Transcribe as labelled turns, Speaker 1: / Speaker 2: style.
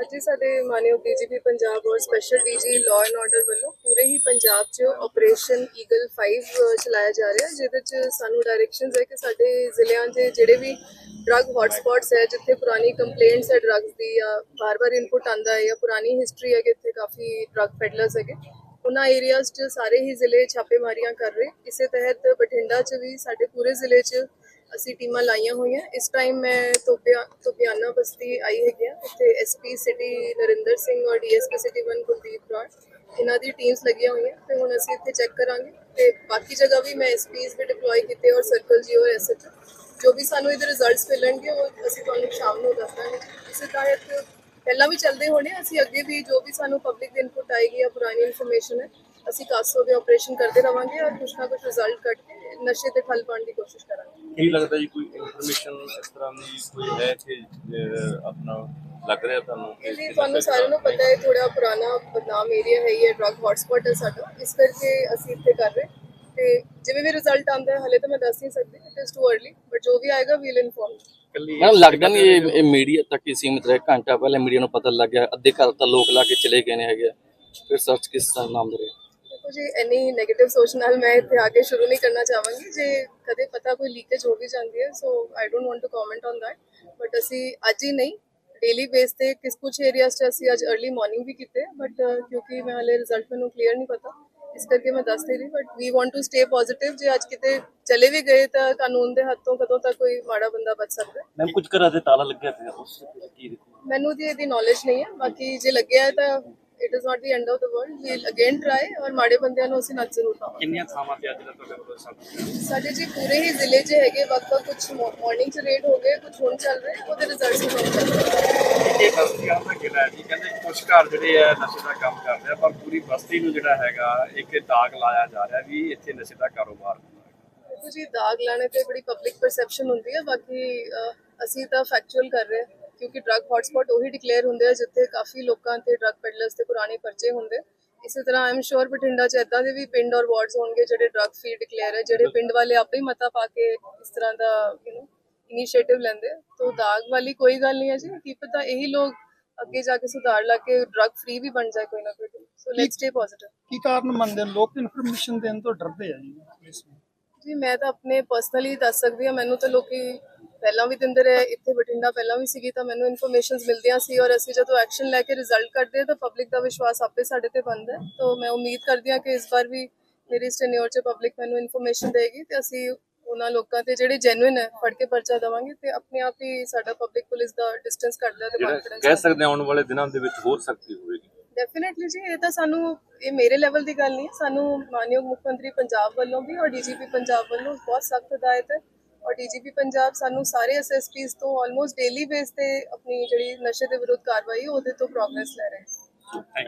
Speaker 1: ਅੱਜ ਹੀ ਸਾਡੇ ਮਾਨਯੋਗ ਡੀਜੀਪੀ ਪੰਜਾਬ ਔਰ special DG law and order ਵੱਲੋਂ ਪੂਰੇ ਹੀ ਪੰਜਾਬ 'ਚ ਆਪਰੇਸ਼ਨ ਈਗਲ 5 ਚਲਾਇਆ ਜਾ ਰਿਹਾ ਜਿਹਦੇ 'ਚ ਸਾਨੂੰ ਡਾਇਰੈਕਸ਼ਨਸ ਹੈ ਕਿ ਸਾਡੇ ਜ਼ਿਲ੍ਹਿਆਂ 'ਚ ਜਿਹੜੇ ਵੀ ਡਰੱਗ ਹੌਟਸਪੌਟਸ ਹੈ, ਜਿੱਥੇ ਪੁਰਾਣੀ ਕੰਪਲੇਂਟਸ ਹੈ ਡਰੱਗਸ ਦੀ ਜਾਂ ਬਾਰ-ਬਾਰ ਇਨਪੁਟ ਆਂਦਾ ਹੈ ਜਾਂ ਪੁਰਾਣੀ ਹਿਸਟਰੀ ਹੈ ਕਿ ਇੱਥੇ ਕਾਫੀ ਡਰੱਗ ਪੈਡਲਰਸ ਹੈਗੇ, ਉਹਨਾਂ ਏਰੀਆਜ਼ 'ਚ ਸਾਰੇ ਹੀ ਜ਼ਿਲ੍ਹੇ ਛਾਪੇਮਾਰੀਆਂ ਕਰ ਰਹੇ। ਇਸੇ ਤਹਿਤ ਬਠਿੰਡਾ 'ਚ ਵੀ ਸਾਡੇ ਪੂਰੇ ਜ਼ਿਲ੍ਹੇ 'ਚ ਅਸੀਂ ਟੀਮਾਂ ਲਾਈਆਂ ਹੋਈਆਂ। ਇਸ ਟਾਈਮ ਮੈਂ ਤੋਪਿਆ ਤੋਪਿਆਨਾ ਬਸਤੀ ਆਈ ਹੈਗੀ ਆ। ਇੱਥੇ ਐਸਪੀ ਸਿਟੀ ਨਰਿੰਦਰ ਸਿੰਘ ਔਰ ਡੀਐਸਪੀ ਸਿਟੀ 1 ਕੁਲਦੀਪ ਰੌਣ ਇਹਨਾਂ ਦੀ ਟੀਮਸ ਲੱਗੀਆਂ ਹੋਈਆਂ। ਤੇ ਹੁਣ ਅਸੀਂ ਇੱਥੇ ਚੈੱਕ ਕਰਾਂਗੇ। ਤੇ ਬਾਕੀ ਜਗ੍ਹਾ ਵੀ ਮੈਂ ਐਸਪੀਸ ਵੀ ਡਿਪਲੋਏ ਕੀਤੇ ਔਰ ਸਰਕਲ ਜੀ ਔਰ ਐਸਐਚ ਜੋ ਵੀ ਸਾਨੂੰ ਇਹਦੇ ਰਿਜ਼ਲਟਸ ਮਿਲਣਗੇ, ਉਹ ਅਸੀਂ ਤੁਹਾਨੂੰ ਸ਼ਾਮ ਨੂੰ ਦੱਸਾਂਗੇ ਇਸੇ ਤਹਿਤ ਪਹਿਲਾਂ ਵੀ ਚੱਲਦੇ ਹੋਣੇ ਅਸੀਂ ਅੱਗੇ ਵੀ ਜੋ ਵੀ ਸਾਨੂੰ ਪਬਲਿਕ ਦੀ ਇਨਪੁਟ ਆਏਗੀ ਜਾਂ ਪੁਰਾਣੀ ਇਨਫੋਰਮੇਸ਼ਨ ਹੈ, ਅਸੀਂ ਕਾਸੋ ਦੇ ਆਪਰੇਸ਼ਨ ਕਰਦੇ ਰਵਾਂਗੇ ਔਰ ਕੁਛ ਨਾ ਕੁਛ ਰਿਜ਼ਲਟ ਕੱਢ ਕੇ ਨਸ਼ੇ ਤੇ ਠੱਲ ਪਾਉਣ ਦੀ ਕੋਸ਼ਿਸ਼ ਕਰਾਂਗੇ।
Speaker 2: ਕੀ ਲੱਗਦਾ ਜੀ ਕੋਈ ਇਨਫੋਰਮੇਸ਼ਨ ਇਸ ਤਰ੍ਹਾਂ ਦੀ ਕੋਈ ਹੈ ਕਿ ਅਹ, ਆਪਣਾ ਲੱਗ ਰਿਹਾ ਤੁਹਾਨੂੰ ਕਿ
Speaker 1: ਜੀ ਤੁਹਾਨੂੰ ਸਾਰਿਆਂ ਨੂੰ ਪਤਾ ਹੈ ਥੋੜਾ ਪੁਰਾਣਾ ਬਦਨਾਮ ਏਰੀਆ ਹੈ ਇਹ ਡਰਗ ਹੌਟਸਪੌਟ ਹੈ ਸਾਡਾ। ਇਸ ਕਰਕੇ ਅਸੀਂ ਇੱਥੇ ਕਰ ਰਹੇ ਤੇ ਜਿਵੇਂ ਵੀ ਰਿਜ਼ਲਟ ਆਉਂਦਾ ਹੈ ਹਲੇ ਤਾਂ ਮੈਂ ਦੱਸ ਨਹੀਂ ਸਕਦੀ it is too early but ਜੋ ਵੀ ਆਏਗਾ ਵੀਲ ਇਨਫੋਰਮ
Speaker 2: ਇਕੱਲੀ
Speaker 3: ਮੈਨੂੰ ਲੱਗਦਾ ਨਹੀਂ ਇਹ ਇਹ ਮੀਡੀਆ ਤੱਕ ਹੀ ਸੀਮਿਤ ਰਹੇ। ਘੰਟਾ ਪਹਿਲੇ ਮੀਡੀਆ ਨੂੰ ਪਤਾ ਲੱਗ ਗਿਆ ਅੱਧੇ ਘਰ ਤਾਂ ਲੋਕ ਲਾ ਕੇ ਚਲੇ ਗਏ ਨੇ ਹੈਗੇ ਆ। ਫਿਰ ਸਰਚ ਕਿਸ ਤਰ੍ਹਾਂ ਨਾਮ ਦੇ ਰਿਹਾ
Speaker 1: ਜੀ ਐਨੀ 네ਗੇਟਿਵ ਸੋਚ ਨਾਲ ਮੈਂ ਇੱਥੇ ਆ ਕੇ ਸ਼ੁਰੂ ਨਹੀਂ ਕਰਨਾ ਚਾਹਾਂਗੀ ਜੇ ਕਦੇ ਪਤਾ ਕੋਈ ਲੀਕੇਜ ਹੋ ਵੀ ਜਾਂਦੀ ਹੈ so I don't want to comment on that but ਅਸੀਂ ਅੱਜ ਹੀ ਨਹੀਂ ਡੇਲੀ ਬੇਸ ਤੇ ਕਿਸ ਕੁਝ ਏਰੀਆਸ 'ਚ ਅਸੀਂ ਅੱਜ अर्ਲੀ ਮਾਰਨਿੰਗ ਵੀ ਕੀਤੇ ਬਟ ਕਿਉਂਕਿ ਮੈਂ ਹਲੇ ਰਿਜ਼ਲਟ ਮੈਨੂੰ ਕਲੀਅਰ ਨਹੀਂ ਪਤਾ ਇਸ ਕਰਕੇ ਮੈਂ ਦੱਸ ਦੇ ਰਹੀ but we want to stay positive ਜੇ ਅੱਜ ਕਿਤੇ ਚਲੇ ਵੀ ਗਏ ਤਾਂ ਕਾਨੂੰਨ ਦੇ ਹੱਥੋਂ ਕਦੋਂ ਤੱਕ ਕੋਈ ਮਾੜਾ ਬੰਦਾ ਬਚ ਸਕਦਾ
Speaker 2: ਮੈਂ ਕੁਝ ਕਰਾ ਤੇ ਤਾਲਾ ਲੱਗਿਆ ਤੇ ਉਸ ਕੀ
Speaker 1: ਮੈਨੂੰ ਦੀ ਇਹਦੀ ਨੌਲੇਜ ਨਹੀਂ ਹੈ ਬਾਕੀ ਜੇ ਲੱਗਿਆ ਤਾਂ it is not the end of the world we'll again try ਔਰ ਮਾੜੇ ਬੰਦਿਆਂ ਨੂੰ ਅਸੀਂ ਨੱਚ ਜ਼ਰੂਰ ਪਾਵਾਂਗੇ
Speaker 2: ਕਿੰਨੀਆਂ ਥਾਵਾਂ ਤੇ ਅੱਜ ਦਾ ਤੁਹਾਡੇ ਕੋਲ ਸਭ
Speaker 1: ਸਾਡੇ ਜੀ ਪੂਰੇ ਹੀ ਜ਼ਿਲ੍ਹੇ 'ਚ ਹੈਗੇ ਵੱਖ ਵੱਖ ਕੁਝ ਮਾਰਨਿੰਗ 'ਚ ਰੇਡ ਹੋ ਗਏ ਕੁਝ ਹੁਣ ਚੱਲ ਰਹੇ ਉਹਦੇ ਰਿਜ਼ਲਟਸ ਨੂੰ ਨੋਟ ਕਰ ਰਹੇ
Speaker 2: ਇਹ ਬਸਤੀਆਂ ਦਾ ਕਿਲਾ ਜੀ ਕਹਿੰਦੇ ਕੁਝ ਘਰ ਜਿਹੜੇ ਆ ਨਸ਼ੇ ਦਾ ਕੰਮ ਕਰਦੇ ਆ ਪਰ ਪੂਰੀ ਬਸਤੀ ਨੂੰ ਜਿਹੜਾ ਹੈਗਾ ਇੱਕ ਦਾਗ ਲਾਇਆ ਜਾ ਰਿਹਾ ਵੀ ਇੱਥੇ ਨਸ਼ੇ ਦਾ ਕਾਰੋਬਾਰ
Speaker 1: ਜੀ ਦਾਗ ਲਾਣੇ ਤੇ ਬੜੀ ਪਬਲਿਕ ਪਰਸੈਪਸ਼ਨ ਹੁੰਦੀ ਹੈ ਬਾਕੀ ਅਸੀਂ ਤਾਂ ਫੈਕਚੁਅਲ ਕਰ ਰਹੇ ਹਾਂ ਕਿਉਂਕਿ ਡਰੱਗ ਹੌਟਸਪੌਟ ਉਹੀ ਡਿਕਲੇਅਰ ਹੁੰਦੇ ਆ ਜਿੱਥੇ ਕਾਫੀ ਲੋਕਾਂ ਤੇ ਡਰੱਗ ਪੈਡਲਰਸ ਤੇ ਪੁਰਾਣੇ ਪਰਚੇ ਹੁੰਦੇ। ਇਸੇ ਤਰ੍ਹਾਂ ਆਮ ਸ਼ੋਰ ਬਠਿੰਡਾ ਚ ਇਦਾਂ ਦੇ ਵੀ ਪਿੰਡ ਔਰ ਵਾਰਡਸ ਹੋਣਗੇ ਜਿਹੜੇ ਡਰੱਗ ਫ੍ਰੀ ਡਿਕਲੇਅਰ ਹੈ ਜਿਹੜੇ ਪਿੰਡ ਵਾਲੇ ਆਪੇ ਹੀ ਮਤਾ ਪਾ ਕੇ ਇਸ ਤਰ੍ਹਾਂ ਦਾ ਯੂ نو ਇਨੀਸ਼ੀਏਟਿਵ ਲੈਂਦੇ। ਤਾਂ ਦਾਗ ਵਾਲੀ ਕੋਈ ਗੱਲ ਨਹੀਂ ਹੈ ਜੀ। ਕੀ ਪਤਾ ਇਹੀ ਲੋਕ ਅੱਗੇ ਜਾ ਕੇ ਸੁਧਾਰ ਲਾ ਕੇ ਡਰੱਗ ਫ੍ਰੀ ਵੀ ਬਣ ਜਾਏ ਕੋਈ ਨਾ ਕੋਈ। ਸੋ ਲੈਟਸ ਸਟੇ ਪੋਜ਼ਿਟਿਵ
Speaker 4: ਕੀ ਕਾਰਨ ਮੰਨਦੇ ਲੋਕ ਇਨਫੋਰਮੇਸ਼ਨ ਦੇਣ ਤੋਂ ਡਰਦੇ ਆ ਜੀ
Speaker 1: ਮੈਂ ਤਾਂ ਆਪਣੇ ਪਰਸਨਲੀ ਦੱਸ ਸਕਦੀ ਹਾਂ। ਮੈਨੂੰ ਤਾਂ ਲੋਕੀ ਪਹਿਲਾਂ ਵੀ ਦਿੰਦੇ ਰਹੇ ਇੱਥੇ ਬਠਿੰਡਾ ਪਹਿਲਾਂ ਵੀ ਸੀਗੀ ਤਾਂ ਮੈਨੂੰ ਇਨਫੋਰਮੇਸ਼ਨਸ ਮਿਲਦੀਆਂ ਸੀ ਔਰ ਅਸੀਂ ਜਦੋਂ ਐਕਸ਼ਨ ਲੈ ਕੇ ਰਿਜ਼ਲਟ ਕੱਢਦੇ ਹਾਂ ਤਾਂ ਪਬਲਿਕ ਦਾ ਵਿਸ਼ਵਾਸ ਆਪੇ ਸਾਡੇ ਤੇ ਬਣਦਾ ਹੈ। ਤਾਂ ਮੈਂ ਉਮੀਦ ਕਰਦੀ ਹਾਂ ਕਿ ਇਸ ਵਾਰ ਵੀ ਮੇਰੀ ਇਸ ਟੈਨਿਓਰ 'ਚ ਪਬਲਿਕ ਮੈਨੂੰ ਇਨਫੋਰਮੇਸ਼ਨ ਦੇਗੀ ਤੇ ਅਸੀਂ ਉਹਨਾਂ ਲੋਕਾਂ ਤੇ ਜਿਹੜੇ ਜੈਨੂਇਨ ਹੈ ਫੜ ਕੇ ਪਰਚਾ ਦੇਵਾਂਗੇ ਤੇ ਆਪਣੇ ਆਪ ਹੀ ਸਾਡਾ ਪਬਲਿਕ ਪੁਲਿਸ ਦਾ ਡਿਸਟੈਂਸ ਘਟਦਾ ਤੇ confidence
Speaker 2: ਕਹਿ ਸਕਦੇ ਆਉਣ ਵਾਲੇ ਦਿਨਾਂ ਦੇ ਵਿੱਚ ਹੋਰ ਸਖਤੀ ਹੋਵੇਗੀ।
Speaker 1: ਡੈਫੀਨਿਟਲੀ ਜੀ ਇਹ ਤਾਂ ਸਾਨੂੰ ਇਹ ਮੇਰੇ ਲੈਵਲ ਦੀ ਗੱਲ ਨਹੀਂ ਸਾਨੂੰ ਮਾਨਯੋਗ ਮੁੱਖ ਮੰਤਰੀ ਪੰਜਾਬ ਵੱਲੋਂ ਵੀ ਔਰ ਡੀਜੀਪੀ ਪੰਜਾਬ ਵੱਲੋਂ ਬਹੁਤ ਸਖਤ ਹਦਾਇਤ ਹੈ। ਔਰ ਡੀਜੀਪੀ ਪੰਜਾਬ ਸਾਨੂੰ ਸਾਰੇ ਐਸਐਸਪੀਸ ਤੋਂ ਆਲਮੋਸਟ ਡੇਲੀ ਬੇਸ ਤੇ ਆਪਣੀ ਜਿਹੜੀ ਨਸ਼ੇ ਦੇ ਵਿਰੁੱਧ ਕਾਰਵਾਈ ਉਹਦੇ ਤੋਂ ਪ੍ਰੋਗਰੈਸ ਲੈ ਰਹੇ ਹੈ।